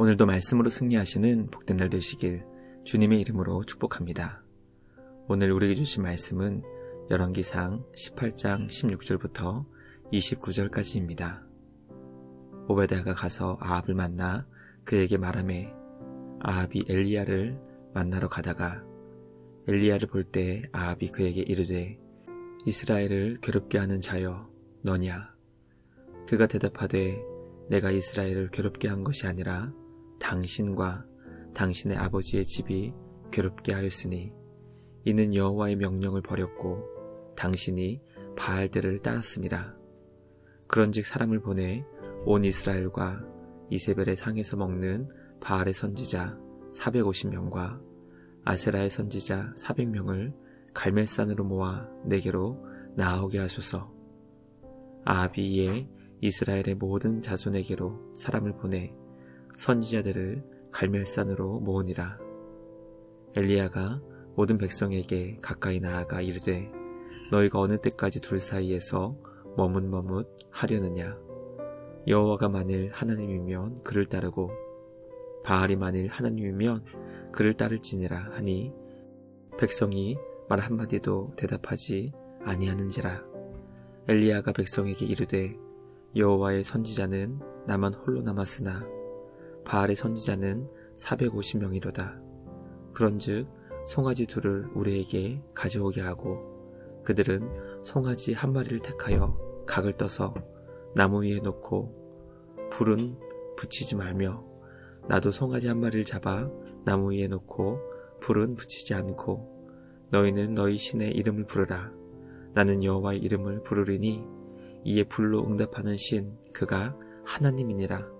오늘도 말씀으로 승리하시는 복된 날 되시길 주님의 이름으로 축복합니다. 오늘 우리에게 주신 말씀은 열왕기상 18장 16절부터 29절까지입니다. 오베다가 가서 아합을 만나 그에게 말하매 아합이 엘리야를 만나러 가다가 엘리야를 볼 때 아합이 그에게 이르되 이스라엘을 괴롭게 하는 자여 너냐 그가 대답하되 내가 이스라엘을 괴롭게 한 것이 아니라 당신과 당신의 아버지의 집이 괴롭게 하였으니 이는 여호와의 명령을 버렸고 당신이 바알들을 따랐습니다. 그런즉 사람을 보내 온 이스라엘과 이세벨의 상에서 먹는 바알의 선지자 450명과 아세라의 선지자 400명을 갈멜산으로 모아 내게로 나오게 하소서. 이에 이스라엘의 모든 자손에게로 사람을 보내 선지자들을 갈멜산으로 모으니라. 엘리야가 모든 백성에게 가까이 나아가 이르되 너희가 어느 때까지 둘 사이에서 머뭇머뭇 하려느냐 여호와가 만일 하나님이면 그를 따르고 바알이 만일 하나님이면 그를 따를지니라 하니 백성이 말 한마디도 대답하지 아니하는지라 엘리야가 백성에게 이르되 여호와의 선지자는 나만 홀로 남았으나 바알의 선지자는 450명이로다. 그런즉 송아지 둘을 우리에게 가져오게 하고 그들은 송아지 한 마리를 택하여 각을 떠서 나무 위에 놓고 불은 붙이지 말며 나도 송아지 한 마리를 잡아 나무 위에 놓고 불은 붙이지 않고 너희는 너희 신의 이름을 부르라. 나는 여호와의 이름을 부르리니 이에 불로 응답하는 신 그가 하나님이니라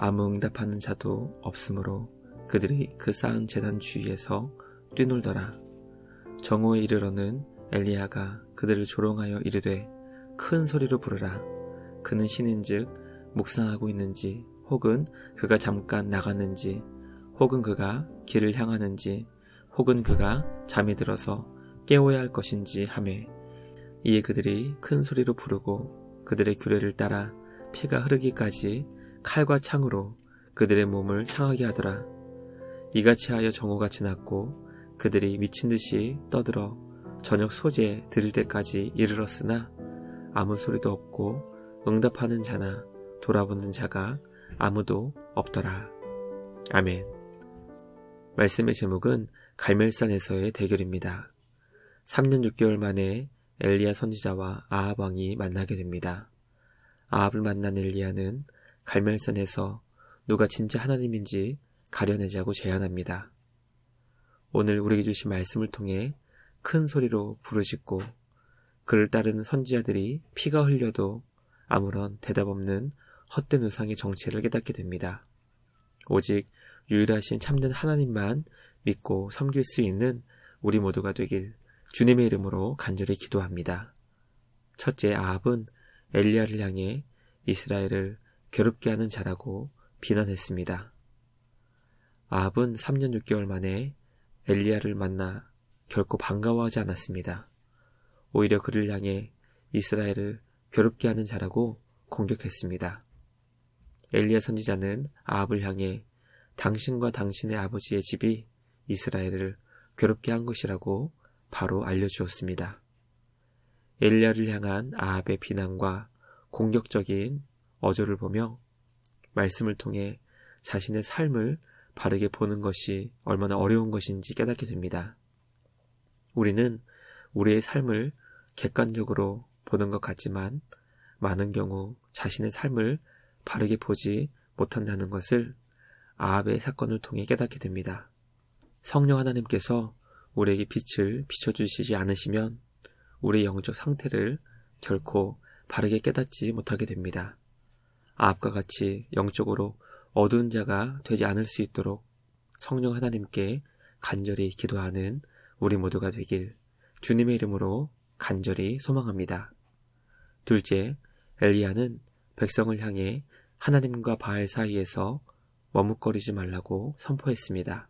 아무 응답하는 자도 없으므로 그들이 그 쌓은 재단 주위에서 뛰놀더라. 정오에 이르러는 엘리야가 그들을 조롱하여 이르되 큰 소리로 부르라. 그는 신인즉 묵상하고 있는지 혹은 그가 잠깐 나갔는지 혹은 그가 길을 향하는지 혹은 그가 잠이 들어서 깨워야 할 것인지 하매 이에 그들이 큰 소리로 부르고 그들의 규례를 따라 피가 흐르기까지 칼과 창으로 그들의 몸을 상하게 하더라. 이같이 하여 정오가 지났고 그들이 미친 듯이 떠들어 저녁 소재 들을 때까지 이르렀으나 아무 소리도 없고 응답하는 자나 돌아보는 자가 아무도 없더라. 아멘. 말씀의 제목은 갈멜산에서의 대결입니다. 3년 6개월 만에 엘리야 선지자와 아합 왕이 만나게 됩니다. 아합을 만난 엘리야는 갈멜산에서 누가 진짜 하나님인지 가려내자고 제안합니다. 오늘 우리에게 주신 말씀을 통해 큰 소리로 부르짖고 그를 따르는 선지자들이 피가 흘려도 아무런 대답 없는 헛된 우상의 정체를 깨닫게 됩니다. 오직 유일하신 참된 하나님만 믿고 섬길 수 있는 우리 모두가 되길 주님의 이름으로 간절히 기도합니다. 첫째 아합은 엘리야를 향해 이스라엘을 괴롭게 하는 자라고 비난했습니다. 아합은 3년 6개월 만에 엘리야를 만나 결코 반가워하지 않았습니다. 오히려 그를 향해 이스라엘을 괴롭게 하는 자라고 공격했습니다. 엘리야 선지자는 아합을 향해 당신과 당신의 아버지의 집이 이스라엘을 괴롭게 한 것이라고 바로 알려주었습니다. 엘리야를 향한 아합의 비난과 공격적인 어조를 보며 말씀을 통해 자신의 삶을 바르게 보는 것이 얼마나 어려운 것인지 깨닫게 됩니다. 우리는 우리의 삶을 객관적으로 보는 것 같지만 많은 경우 자신의 삶을 바르게 보지 못한다는 것을 아합의 사건을 통해 깨닫게 됩니다. 성령 하나님께서 우리에게 빛을 비춰주시지 않으시면 우리의 영적 상태를 결코 바르게 깨닫지 못하게 됩니다. 아합과 같이 영적으로 어두운 자가 되지 않을 수 있도록 성령 하나님께 간절히 기도하는 우리 모두가 되길 주님의 이름으로 간절히 소망합니다. 둘째, 엘리야는 백성을 향해 하나님과 바알 사이에서 머뭇거리지 말라고 선포했습니다.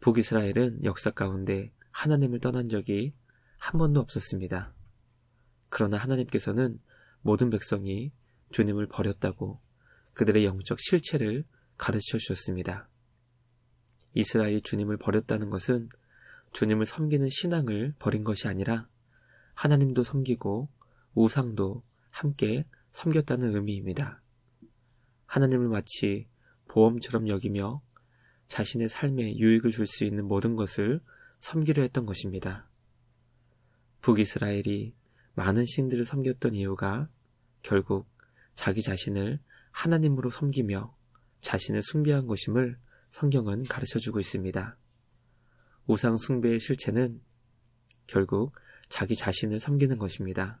북이스라엘은 역사 가운데 하나님을 떠난 적이 한 번도 없었습니다. 그러나 하나님께서는 모든 백성이 주님을 버렸다고 그들의 영적 실체를 가르쳐 주셨습니다. 이스라엘이 주님을 버렸다는 것은 주님을 섬기는 신앙을 버린 것이 아니라 하나님도 섬기고 우상도 함께 섬겼다는 의미입니다. 하나님을 마치 보험처럼 여기며 자신의 삶에 유익을 줄 수 있는 모든 것을 섬기려 했던 것입니다. 북이스라엘이 많은 신들을 섬겼던 이유가 결국 자기 자신을 하나님으로 섬기며 자신을 숭배한 것임을 성경은 가르쳐 주고 있습니다. 우상 숭배의 실체는 결국 자기 자신을 섬기는 것입니다.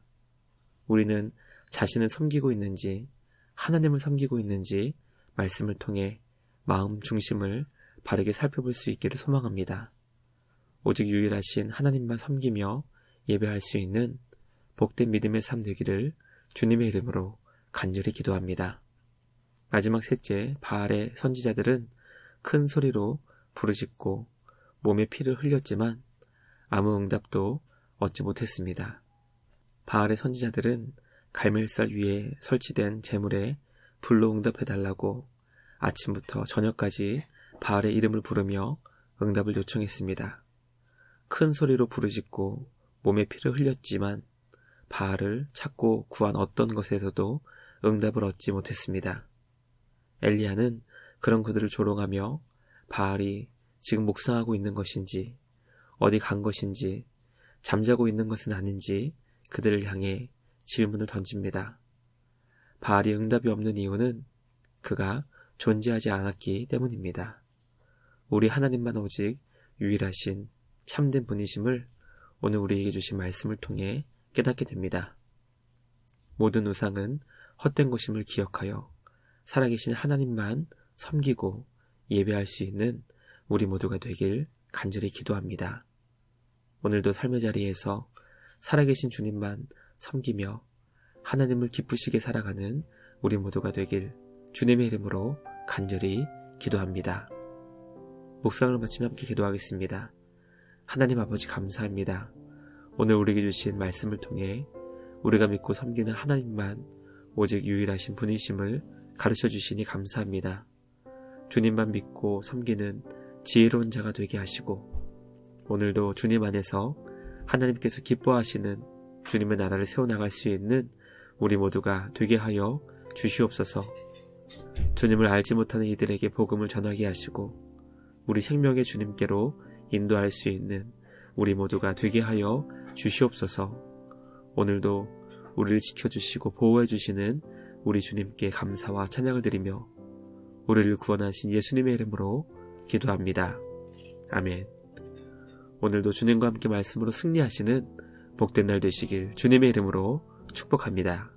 우리는 자신을 섬기고 있는지 하나님을 섬기고 있는지 말씀을 통해 마음 중심을 바르게 살펴볼 수 있기를 소망합니다. 오직 유일하신 하나님만 섬기며 예배할 수 있는 복된 믿음의 삶 되기를 주님의 이름으로 간절히 기도합니다. 마지막 셋째, 바알의 선지자들은 큰 소리로 부르짖고 몸에 피를 흘렸지만 아무 응답도 얻지 못했습니다. 바알의 선지자들은 갈멜살 위에 설치된 재물에 불로 응답해달라고 아침부터 저녁까지 바알의 이름을 부르며 응답을 요청했습니다. 큰 소리로 부르짖고 몸에 피를 흘렸지만 바알을 찾고 구한 어떤 것에서도 응답을 얻지 못했습니다. 엘리야는 그런 그들을 조롱하며 바알이 지금 묵상하고 있는 것인지 어디 간 것인지 잠자고 있는 것은 아닌지 그들을 향해 질문을 던집니다. 바알이 응답이 없는 이유는 그가 존재하지 않았기 때문입니다. 우리 하나님만 오직 유일하신 참된 분이심을 오늘 우리에게 주신 말씀을 통해 깨닫게 됩니다. 모든 우상은 헛된 것임을 기억하여 살아계신 하나님만 섬기고 예배할 수 있는 우리 모두가 되길 간절히 기도합니다. 오늘도 삶의 자리에서 살아계신 주님만 섬기며 하나님을 기쁘시게 살아가는 우리 모두가 되길 주님의 이름으로 간절히 기도합니다. 묵상을 마치며 함께 기도하겠습니다. 하나님 아버지 감사합니다. 오늘 우리에게 주신 말씀을 통해 우리가 믿고 섬기는 하나님만 오직 유일하신 분이심을 가르쳐 주시니 감사합니다. 주님만 믿고 섬기는 지혜로운 자가 되게 하시고 오늘도 주님 안에서 하나님께서 기뻐하시는 주님의 나라를 세워나갈 수 있는 우리 모두가 되게 하여 주시옵소서 주님을 알지 못하는 이들에게 복음을 전하게 하시고 우리 생명의 주님께로 인도할 수 있는 우리 모두가 되게 하여 주시옵소서 오늘도 우리를 지켜주시고 보호해 주시는 우리 주님께 감사와 찬양을 드리며 우리를 구원하신 예수님의 이름으로 기도합니다. 아멘. 오늘도 주님과 함께 말씀으로 승리하시는 복된 날 되시길 주님의 이름으로 축복합니다.